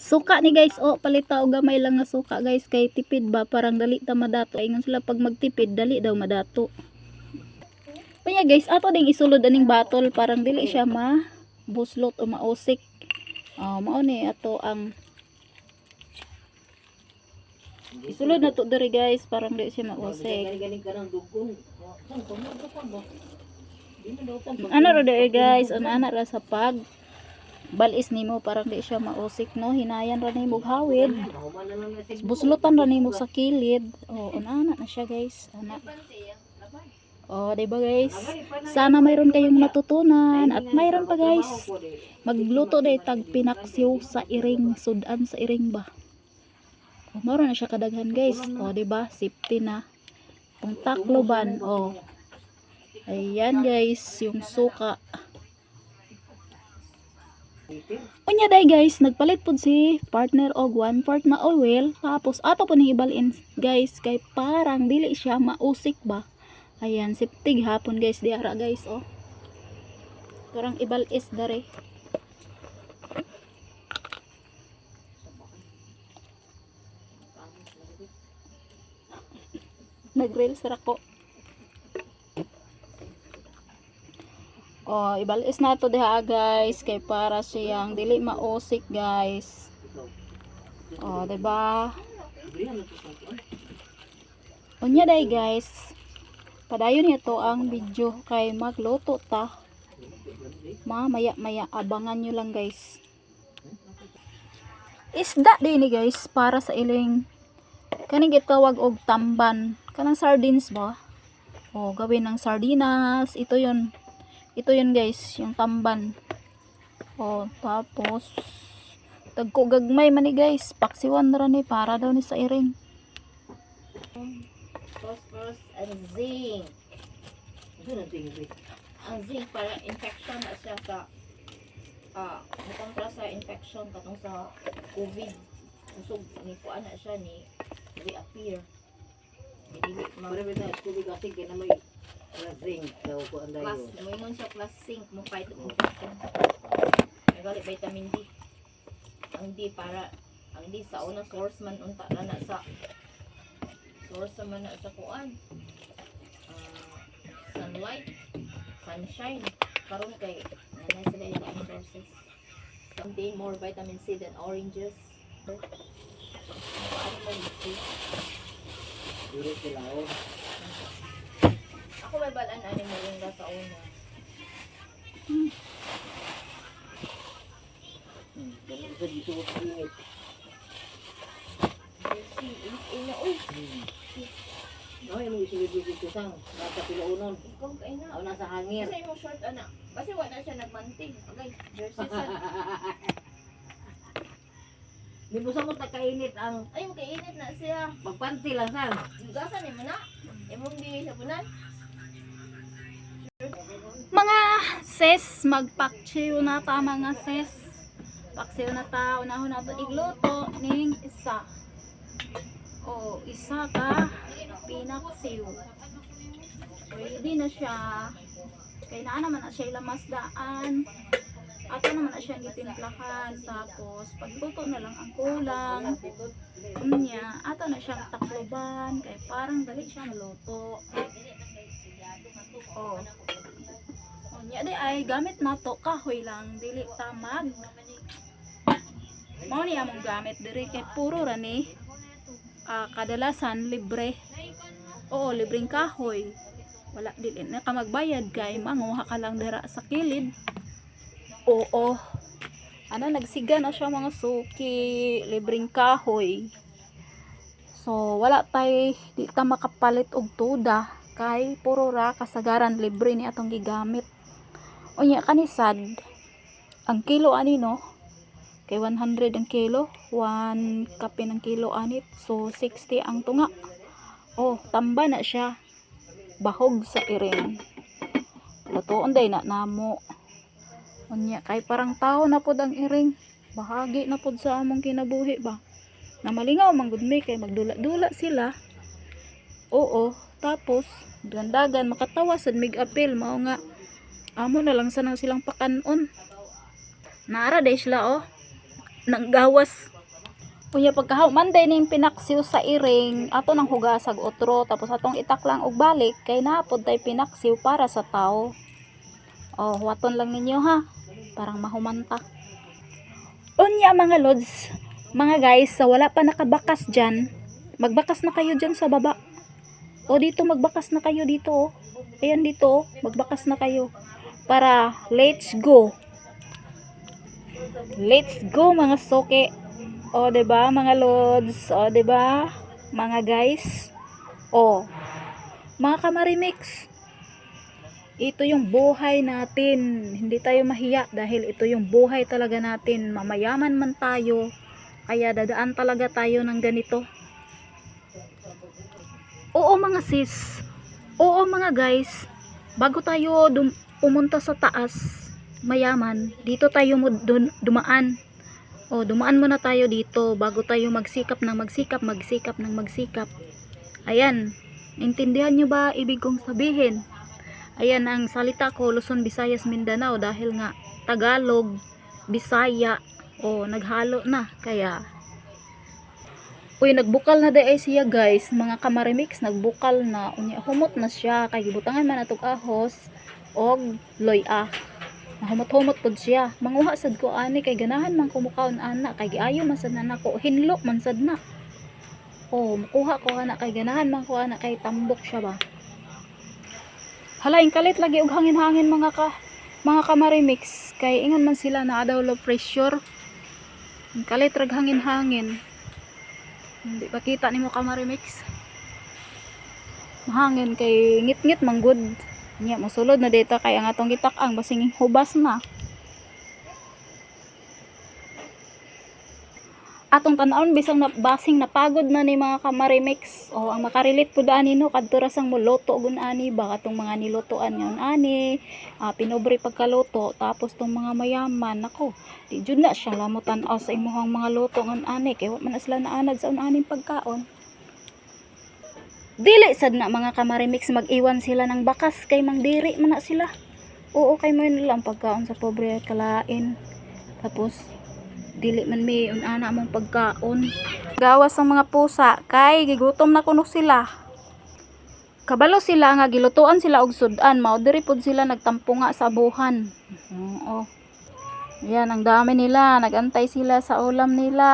Suka ni guys, oh, palita og gamay lang nga suka guys kay tipid ba parang dali ta madato. Ingon sila pag magtipid dali daw madato. Kanya guys, ato ding isulod aning battle parang dili siya ma buslot o mausik. Oh, mao ni ato ang Isulod na to diri guys, parang dili siya mausik. Ano ro diri guys, ana ana ra sa pag balis nimo parang di siya mausik no, hinayan ra nimo hawid. Buslutan ra nimo sa kilid. Oh, ana na siya guys. Ana. Oh, 'di ba guys? Sana mayroon kayong natutunan at mayroon pa guys. Magluto day tag pinaksiw sa iring, sudan sa iring ba. Oh, maro na siya kadaghan guys. Oh, 'di ba? Safety na. Kung takloban, oh. Ayan guys, yung suka. Unya day guys, nagpalit pud si partner og one part na oil tapos ato po ning ibalin guys kay parang dili siya mausik ba. Ayan, siptig hapon guys diara guys oh. Parang ibalis dare. Nag-grill sa. Oh, ibalis na to diha guys kay para siyang dili mausik guys. Oh, 'di ba? Unya day guys. Padayon ito ang video kay magluto ta. Mamaya maya abangan nyo lang guys. Isda din ni guys para sa iling kaning gitawag og tamban. Kanang sardines ba? Oh, gawin ng sardinas. Ito 'yon. Ito 'yon guys, yung tamban. Oh, tapos tagko gagmay man ni guys. Paksiwan ra ni para daw ni sa iring. phosphorus and zinc. Ito na. Ang zinc para infection na siya sa ah, uh, para sa infection katong sa COVID. Kusog ni kuan na siya ni reappear. Di dili Para ba na tubig kay na may lasing daw ko ang plus, dayo. moingon siya plus zinc mo fight infection. Nagali vitamin D. Ang D para ang D sa unang source man unta na na sa source man na sa kuan. Ah, sunlight, sunshine. Karon kay nanay sila yung ang sources. Contain more vitamin C than oranges. Paano mo ito? Duro sila oh. Ako may balaan ani mo yung sa una. Hmm. Ganun sa dito ko. Jersey, ina, uy. No, yung isulod yung dito sang nasa pilaunon. ikaw kay na. O nasa hangir. Kasi mo short ana. Kasi wala siya nagmanting. Okay, jersey sa. Di mo sa mo kainit ang Ay, makainit na siya. pagpanti lang sang. Gasan ni mo na. Imong di sa punan. Mga sis, magpaksiw na ta mga sis. Paksiw na ta, unahon na to igluto ning isa. O, isa ka pinaksiw. Ready na siya. Kaya na naman na siya ilamasdaan. Ato naman na siya gitimplahan. Tapos, pagluto na lang ang kulang. Unya, ato na siyang takloban. Kaya parang dali siya maluto. Oh. Unya di ay gamit na to kahoy lang dili tamag. Mao ni among gamit diri kay puro ra ni ah, kadalasan libre. Oo, libreng kahoy. Wala dili na ka magbayad kay manguha ka lang dira sa kilid. Oo. Ano nagsiga na siya mga suki, libreng kahoy. So wala tay di ta makapalit og tuda kay puro ra kasagaran libre ni atong gigamit. Unya kanisad ang kilo ani no? Kay 100 ang kilo. 1 kape ng kilo anit so 60 ang tunga. Oh tamba na siya. Bahog sa iring. Lutoon day na namo. Unya kay parang tao na pod ang iring. Bahagi na pod sa among kinabuhi ba? Na malingaw man gud mi kay magdula-dula sila. Oo tapos gandagan makatawa sad mig apil mao nga amo na lang sanang silang pakanon nara day sila oh ng gawas. Kunya pagkahuman day ning pinaksiw sa iring, ato nang hugasag otro tapos atong itak lang og balik kay napod tay pinaksiw para sa tao. Oh, waton lang ninyo ha. Parang mahumanta. Unya mga lods, mga guys, sa wala pa nakabakas dyan, magbakas na kayo dyan sa baba. O dito, magbakas na kayo dito. Oh. Ayan dito, oh. magbakas na kayo. Para, let's go. Let's go mga soke. O, ba mga lods? O, ba Mga guys. O, mga kamarimix. Ito yung buhay natin. Hindi tayo mahiya dahil ito yung buhay talaga natin. Mamayaman man tayo. Kaya dadaan talaga tayo ng ganito. Oo mga sis. Oo mga guys. Bago tayo dum- pumunta sa taas, mayaman, dito tayo dumaan. O, dumaan muna tayo dito bago tayo magsikap ng magsikap, magsikap ng magsikap. Ayan. Intindihan nyo ba ibig kong sabihin? Ayan ang salita ko, Luzon, Visayas, Mindanao dahil nga Tagalog, Bisaya, o naghalo na. Kaya Uy, nagbukal na day siya guys, mga kamarimix, nagbukal na. Unya, humot na siya, kay gibutangan man atog ahos, og loy-ah. Nahumot-humot pod siya. Manguha sad ko ani kay ganahan man kumukaon ana kay giayo man sad na nako hinlo man sad na. Oh, makuha ko ana kay ganahan man ko ana kay tambok siya ba. Hala, kalit lagi og hangin-hangin mga ka mga kamarimix kay ingon man sila na daw low pressure. Kalit rag hangin-hangin. Hindi pa kita nimo kamarimix. Mahangin kay ngit-ngit manggod. Nya mosulod na data kay ang atong gitak-ang basing hubas na. Atong tanawon bisang na, basing napagod na ni mga kamarimix o ang makarelate pud ani no kadto ra sang muluto gun ani ba katong mga nilutoan ngon ani ah, pinobre pagkaluto tapos tong mga mayaman nako di jud na siya lamutan aw sa imuhang mga luto ngon ani kay wa man sila naanad sa unaning pagkaon Dili sad na mga kamarimix mag-iwan sila ng bakas kay mangdiri man na sila. Oo kay mo yun lang pagkaon sa pobre kalain. Tapos dili man mi unana mong pagkaon. Gawas ang mga pusa kay gigutom na kuno sila. Kabalo sila nga gilutuan sila og sudan, mao diri pud sila nagtampo nga sa abuhan. Oo. Yan ang dami nila, nagantay sila sa ulam nila.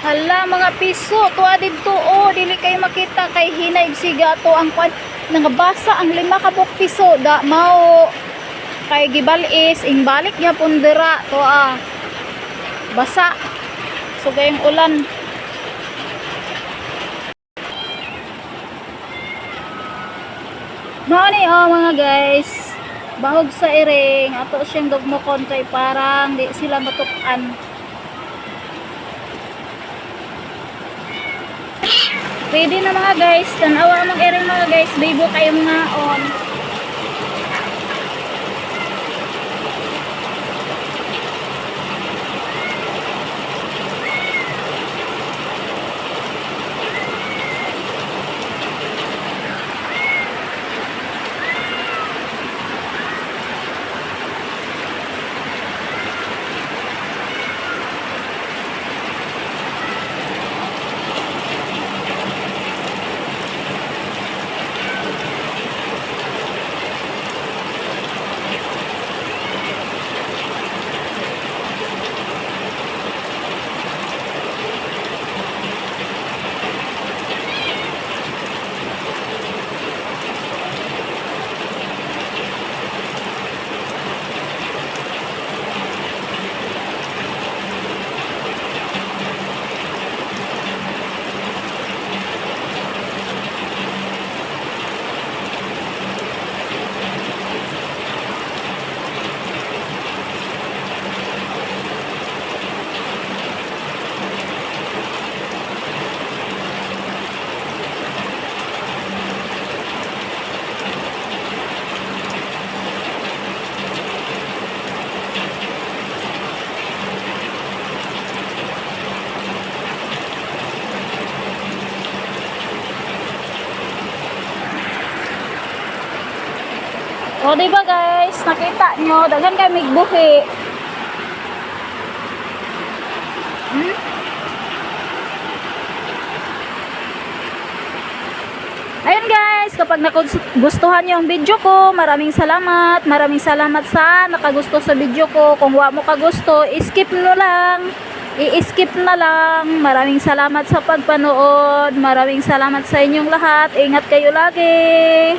Hala mga piso, tuwa dito oh, dili kayo makita kay hinay siga to ang kwan nangabasa ang lima ka buok piso da mao kay gibalis ing balik niya pundera to ah. Basa. So gayong ulan. Mao ni oh mga guys. Bahog sa iring, ato siyang dugmokon kay parang di sila matukan. Ready na mga guys. Tanawa mong iring mga guys. Bibo kayo mga on. O, di ba guys? Nakita nyo, daghan kay migbuhi. Hmm? Ayun guys, kapag nagustuhan nyo ang video ko, maraming salamat. Maraming salamat sa nakagusto sa video ko. Kung wa mo kagusto, skip no lang. I-skip na lang. Maraming salamat sa pagpanood. Maraming salamat sa inyong lahat. Ingat kayo lagi.